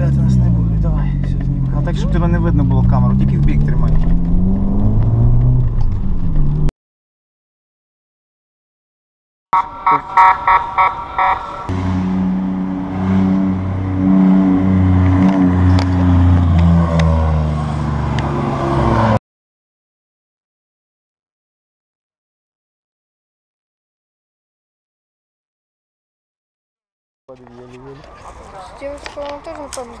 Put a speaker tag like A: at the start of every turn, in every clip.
A: стріляти нас не буде. Давай, все знімай. А так, щоб тебе не видно було камеру, тільки в бік тримай.
B: Девочка, он тоже напевно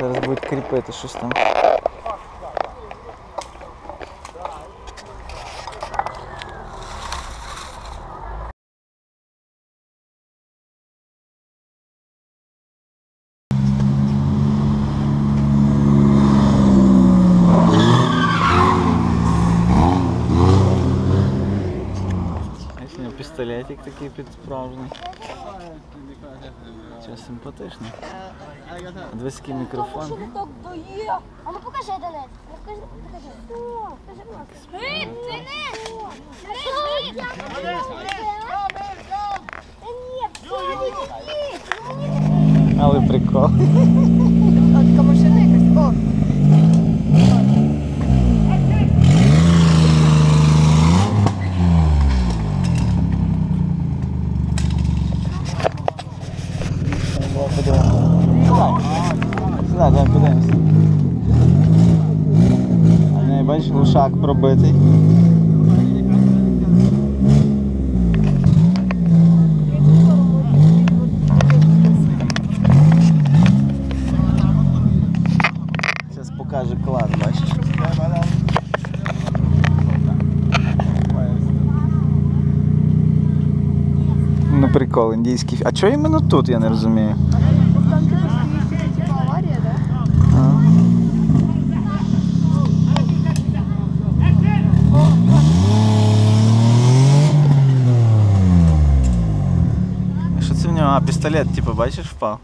A: Зараз будуть кріпити щось там. Пістолетик такий під справжній. Це симпатично. Двоський мікрофон.
C: А ну покажи Денис. Ну покажи, покажи. Покажи, будь ласка. Гей, Денис! Денис, Денис!
A: Але прикол.
B: Така машина якась? О,
A: Сюди, давай подивимося. Бачиш, лушак пробитий. Зараз покаже клас, бачиш. Ну прикол, індійський. фільм. А чого іменно тут, я не розумію. А, пістолет, типу, бачиш, впав.